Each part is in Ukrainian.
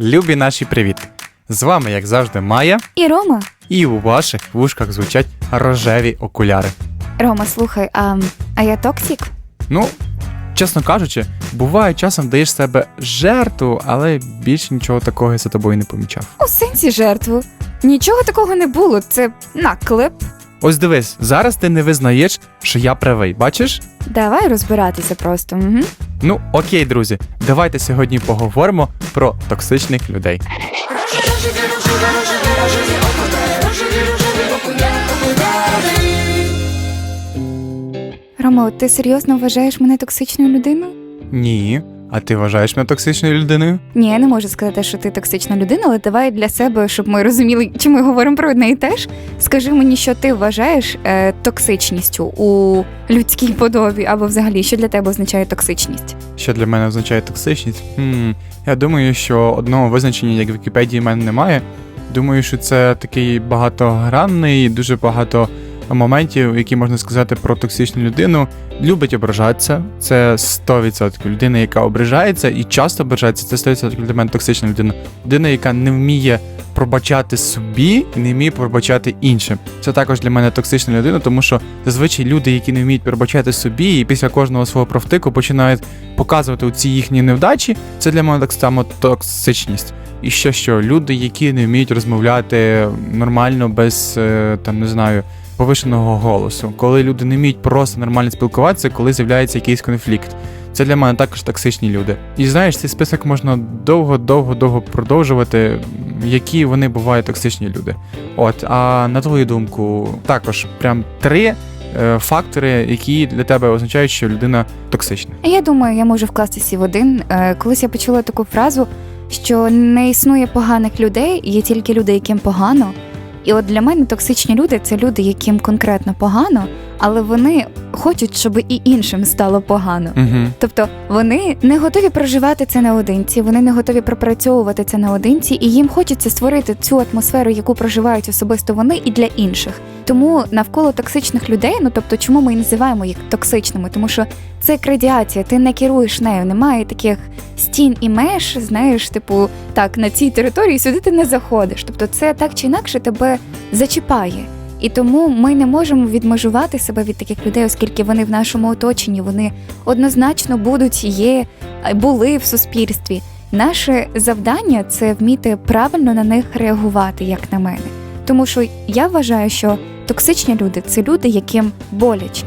Любі наші привіт! З вами, як завжди, Майя, І Рома. і у ваших вушках звучать рожеві окуляри. Рома, слухай, а, а я токсик? Ну, чесно кажучи, буває часом даєш себе жертву, але більше нічого такого я за тобою не помічав. У сенсі жертву. Нічого такого не було. Це наклеп. Ось дивись, зараз ти не визнаєш, що я правий, бачиш? Давай розбиратися просто. Угу. Ну, окей, друзі, давайте сьогодні поговоримо про токсичних людей. Рома, ти серйозно вважаєш мене токсичною людиною? Ні. А ти вважаєш мене токсичною людиною? Ні, я не можу сказати, що ти токсична людина, але давай для себе, щоб ми розуміли, чи ми говоримо про одне і те ж. Скажи мені, що ти вважаєш е, токсичністю у людській подобі, або взагалі, що для тебе означає токсичність? Що для мене означає токсичність? Хм, я думаю, що одного визначення, як в Вікіпедії, в мене немає. Думаю, що це такий багатогранний, дуже багато моментів, які можна сказати про токсичну людину. Любить ображатися, це 100%. Людина, яка ображається і часто ображається, це 100% для мене токсична людина. Людина, яка не вміє пробачати собі і не вміє пробачати іншим. Це також для мене токсична людина, тому що зазвичай люди, які не вміють пробачати собі, і після кожного свого профтику починають показувати ці їхні невдачі, це для мене так само токсичність. І ще що люди, які не вміють розмовляти нормально без е, там не знаю. Повишеного голосу, коли люди не вміють просто нормально спілкуватися, коли з'являється якийсь конфлікт. Це для мене також токсичні люди. І знаєш, цей список можна довго, довго, довго продовжувати, які вони бувають токсичні люди. От, а на твою думку, також прям три е, фактори, які для тебе означають, що людина токсична. Я думаю, я можу вкластися в один. Е, Колись я почула таку фразу, що не існує поганих людей, є тільки люди, яким погано. І от для мене токсичні люди це люди, яким конкретно погано, але вони хочуть, щоб і іншим стало погано. Угу. Тобто вони не готові проживати це наодинці, вони не готові пропрацьовувати це наодинці, і їм хочеться створити цю атмосферу, яку проживають особисто вони і для інших. Тому навколо токсичних людей, ну тобто, чому ми і називаємо їх токсичними? Тому що це як радіація, ти не керуєш нею, немає таких стін і меж, знаєш, типу, так, на цій території сюди ти не заходиш. Тобто, це так чи інакше тебе зачіпає. І тому ми не можемо відмежувати себе від таких людей, оскільки вони в нашому оточенні, вони однозначно будуть, є, були в суспільстві. Наше завдання це вміти правильно на них реагувати, як на мене. Тому що я вважаю, що токсичні люди це люди, яким боляче,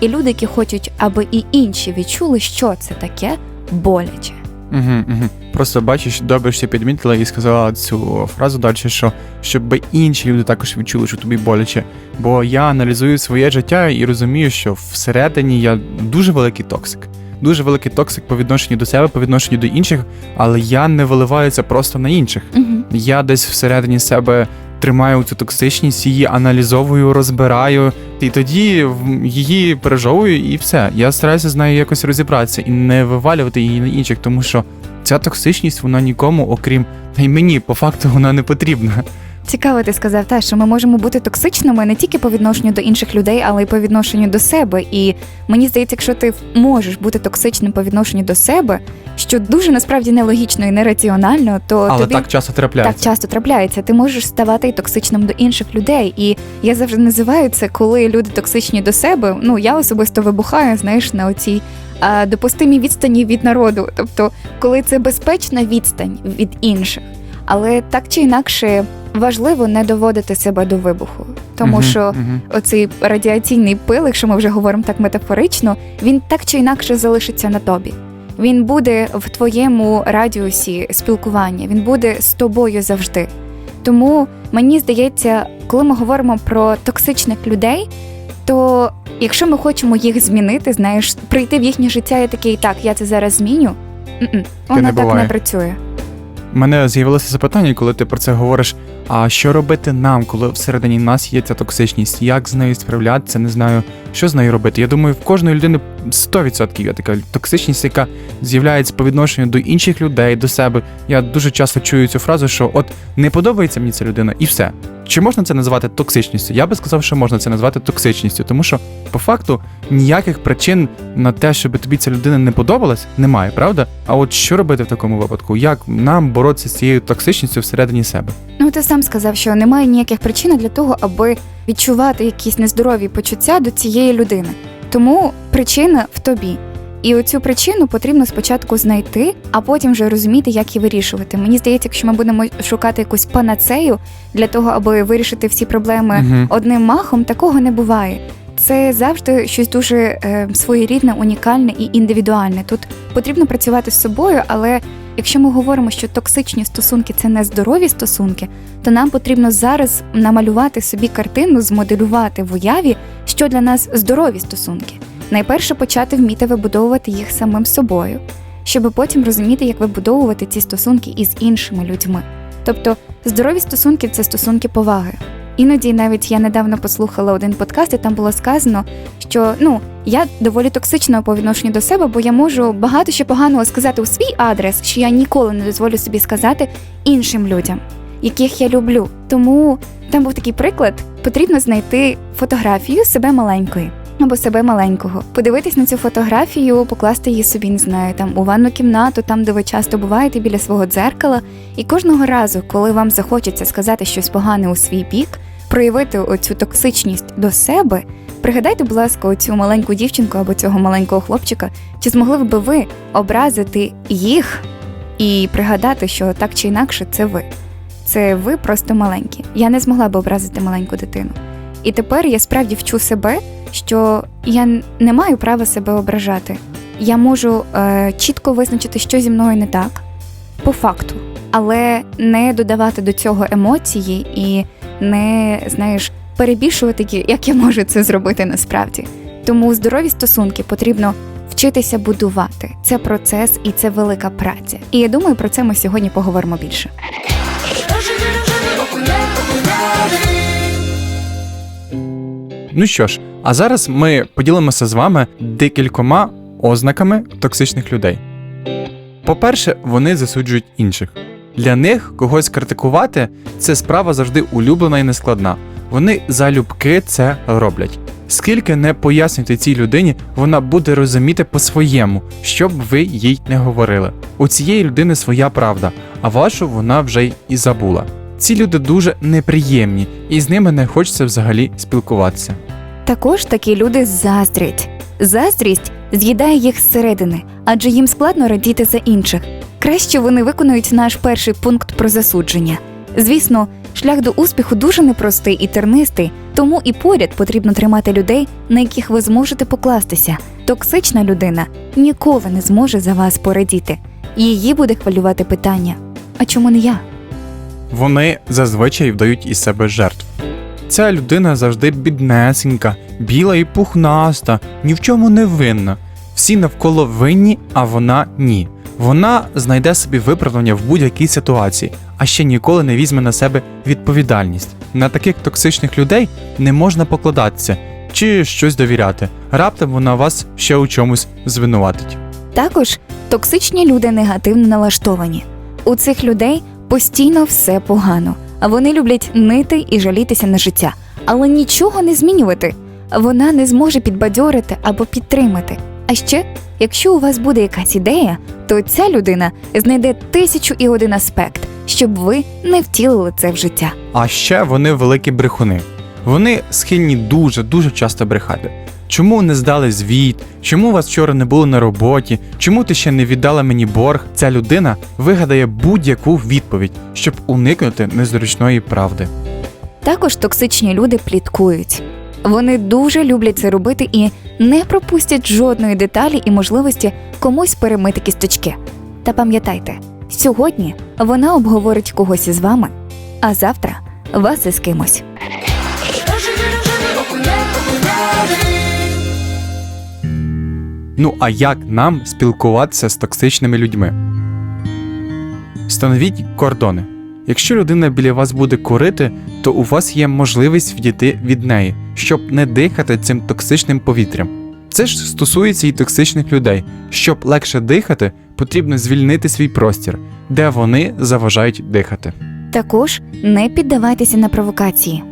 і люди, які хочуть, аби і інші відчули, що це таке боляче. Угу, угу. Просто бачиш, добре, що підмітила і сказала цю фразу далі, що щоб інші люди також відчули, що тобі боляче. Бо я аналізую своє життя і розумію, що всередині я дуже великий токсик. Дуже великий токсик по відношенню до себе, по відношенню до інших, але я не виливаю це просто на інших. Угу. Я десь всередині себе тримаю цю токсичність, її аналізовую, розбираю, і тоді її пережовую, і все. Я стараюся з нею якось розібратися і не вивалювати її на інших, тому що ця токсичність вона нікому, окрім та й мені, по факту, вона не потрібна. Цікаво, ти сказав те, що ми можемо бути токсичними не тільки по відношенню до інших людей, але й по відношенню до себе. І мені здається, якщо ти можеш бути токсичним по відношенню до себе, що дуже насправді нелогічно і нераціонально, то Але тобі так часто так часто трапляється. Ти можеш ставати і токсичним до інших людей. І я завжди називаю це, коли люди токсичні до себе. Ну я особисто вибухаю, знаєш, на оцій. а, Допустимій відстані від народу, тобто, коли це безпечна відстань від інших, але так чи інакше важливо не доводити себе до вибуху, тому Мгм, що мгм. оцей радіаційний пил, якщо ми вже говоримо так метафорично, він так чи інакше залишиться на тобі. Він буде в твоєму радіусі спілкування, він буде з тобою завжди. Тому мені здається, коли ми говоримо про токсичних людей, то якщо ми хочемо їх змінити, знаєш, прийти в їхнє життя і такий, так, я це зараз зміню, воно так буває. не працює. У мене з'явилося запитання, коли ти про це говориш. А що робити нам, коли всередині нас є ця токсичність? Як з нею справлятися? Не знаю, що з нею робити. Я думаю, в кожної людини 100% є така токсичність, яка з'являється по відношенню до інших людей, до себе. Я дуже часто чую цю фразу, що от не подобається мені ця людина, і все. Чи можна це назвати токсичністю? Я би сказав, що можна це назвати токсичністю, тому що по факту ніяких причин на те, щоб тобі ця людина не подобалась, немає, правда? А от що робити в такому випадку? Як нам боротися з цією токсичністю всередині себе? Ну, ти сам сказав, що немає ніяких причин для того, аби відчувати якісь нездорові почуття до цієї людини. Тому причина в тобі. І оцю причину потрібно спочатку знайти, а потім вже розуміти, як її вирішувати. Мені здається, якщо ми будемо шукати якусь панацею для того, аби вирішити всі проблеми Мгм. одним махом, такого не буває. Це завжди щось дуже е, своєрідне, унікальне і індивідуальне. Тут потрібно працювати з собою, але якщо ми говоримо, що токсичні стосунки це не здорові стосунки, то нам потрібно зараз намалювати собі картину, змоделювати в уяві, що для нас здорові стосунки. Найперше почати вміти вибудовувати їх самим собою, щоб потім розуміти, як вибудовувати ці стосунки із іншими людьми. Тобто, здорові стосунки це стосунки поваги. Іноді навіть я недавно послухала один подкаст, і там було сказано, що ну я доволі токсична по відношенню до себе, бо я можу багато що поганого сказати у свій адрес, що я ніколи не дозволю собі сказати іншим людям, яких я люблю. Тому там був такий приклад: потрібно знайти фотографію себе маленької. Або себе маленького, подивитись на цю фотографію, покласти її собі, не знаю, там у ванну кімнату, там де ви часто буваєте біля свого дзеркала, і кожного разу, коли вам захочеться сказати щось погане у свій бік, проявити оцю токсичність до себе, пригадайте, будь ласка, оцю маленьку дівчинку або цього маленького хлопчика, чи змогли б ви образити їх і пригадати, що так чи інакше це ви. Це ви просто маленькі. Я не змогла би образити маленьку дитину. І тепер я справді вчу себе, що я не маю права себе ображати. Я можу е, чітко визначити, що зі мною не так, по факту, але не додавати до цього емоції і не знаєш перебільшувати, як я можу це зробити насправді. Тому здорові стосунки потрібно вчитися будувати. Це процес і це велика праця. І я думаю, про це ми сьогодні поговоримо більше. Ну що ж, а зараз ми поділимося з вами декількома ознаками токсичних людей. По-перше, вони засуджують інших. Для них когось критикувати це справа завжди улюблена і нескладна. Вони залюбки це роблять. Скільки не пояснюйте цій людині, вона буде розуміти по-своєму, що б ви їй не говорили. У цієї людини своя правда, а вашу вона вже й і забула. Ці люди дуже неприємні, і з ними не хочеться взагалі спілкуватися. Також такі люди заздрять. Заздрість з'їдає їх зсередини, адже їм складно радіти за інших. Краще вони виконують наш перший пункт про засудження. Звісно, шлях до успіху дуже непростий і тернистий, тому і поряд потрібно тримати людей, на яких ви зможете покластися. Токсична людина ніколи не зможе за вас порадіти. Її буде хвилювати питання: а чому не я? Вони зазвичай вдають із себе жертв. Ця людина завжди біднесенька, біла і пухнаста, ні в чому не винна. Всі навколо винні, а вона ні. Вона знайде собі виправдання в будь-якій ситуації, а ще ніколи не візьме на себе відповідальність. На таких токсичних людей не можна покладатися чи щось довіряти. Раптом вона вас ще у чомусь звинуватить. Також токсичні люди негативно налаштовані. У цих людей постійно все погано, вони люблять нити і жалітися на життя, але нічого не змінювати. Вона не зможе підбадьорити або підтримати. А ще, якщо у вас буде якась ідея, то ця людина знайде тисячу і один аспект, щоб ви не втілили це в життя. А ще вони великі брехуни. Вони схильні дуже дуже часто брехати. Чому не здали звіт? Чому вас вчора не було на роботі? Чому ти ще не віддала мені борг? Ця людина вигадає будь-яку відповідь, щоб уникнути незручної правди. Також токсичні люди пліткують. Вони дуже люблять це робити і не пропустять жодної деталі і можливості комусь перемити кісточки. Та пам'ятайте, сьогодні вона обговорить когось із вами, а завтра вас із кимось. Ну а як нам спілкуватися з токсичними людьми? Встановіть кордони. Якщо людина біля вас буде курити, то у вас є можливість відійти від неї, щоб не дихати цим токсичним повітрям. Це ж стосується і токсичних людей. Щоб легше дихати, потрібно звільнити свій простір, де вони заважають дихати. Також не піддавайтеся на провокації.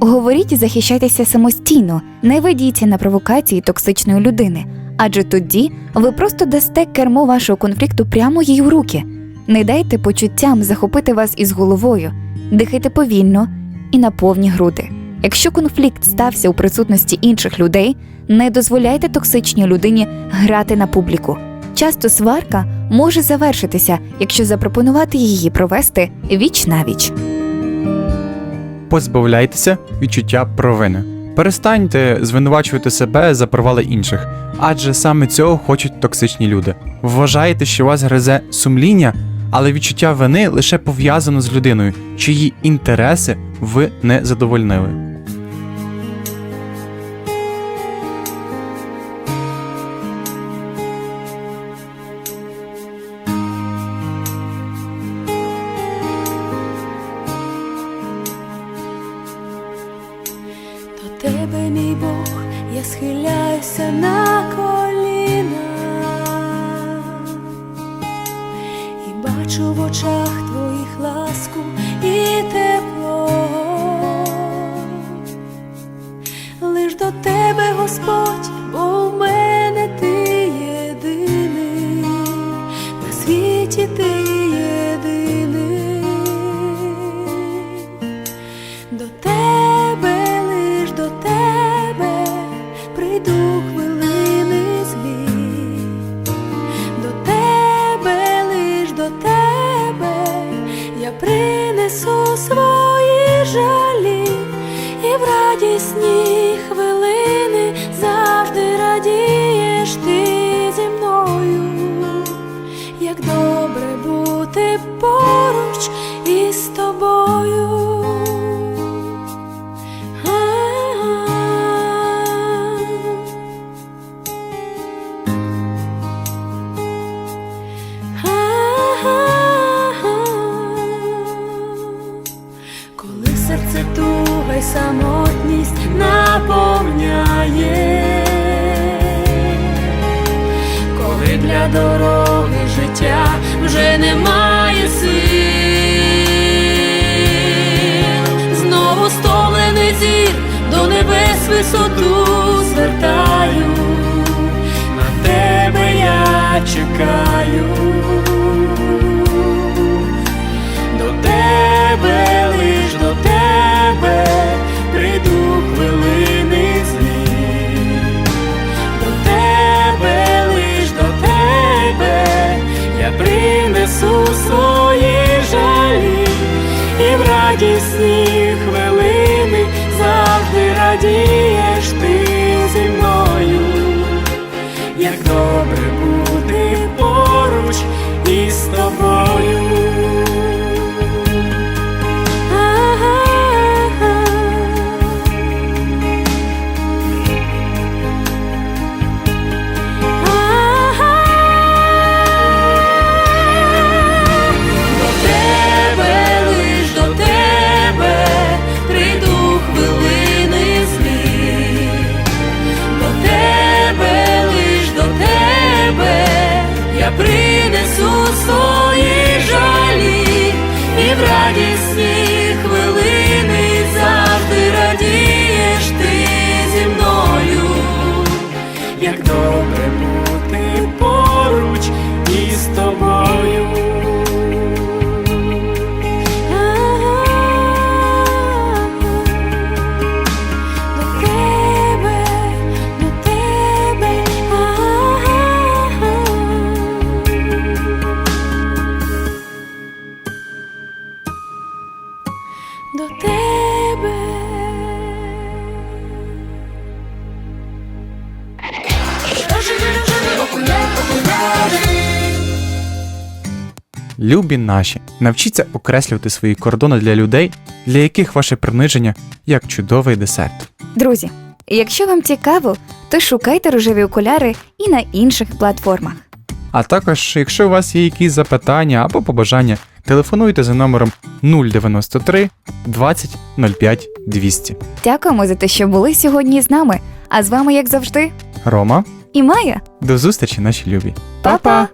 Говоріть і захищайтеся самостійно, не ведіться на провокації токсичної людини, адже тоді ви просто дасте кермо вашого конфлікту прямо їй в руки. Не дайте почуттям захопити вас із головою, дихайте повільно і на повні груди. Якщо конфлікт стався у присутності інших людей, не дозволяйте токсичній людині грати на публіку. Часто сварка може завершитися, якщо запропонувати її провести віч на віч. Позбавляйтеся відчуття провини. Перестаньте звинувачувати себе за провали інших, адже саме цього хочуть токсичні люди. Вважаєте, що вас гризе сумління, але відчуття вини лише пов'язано з людиною, чиї інтереси ви не задовольнили. Принесу свої жалі, дороги життя вже немає сил, знову стомлений зір до небес висоту звертаю, на тебе я чекаю, принесу свої жалі, і в радісні хвилини завжди радієш ти зі мною. Як добре Любі наші, навчіться окреслювати свої кордони для людей, для яких ваше приниження як чудовий десерт. Друзі, якщо вам цікаво, то шукайте рожеві окуляри і на інших платформах. А також, якщо у вас є якісь запитання або побажання, телефонуйте за номером 093 20 05 200. Дякуємо за те, що були сьогодні з нами. А з вами, як завжди, Рома, і Майя. до зустрічі, наші любі. Па-па!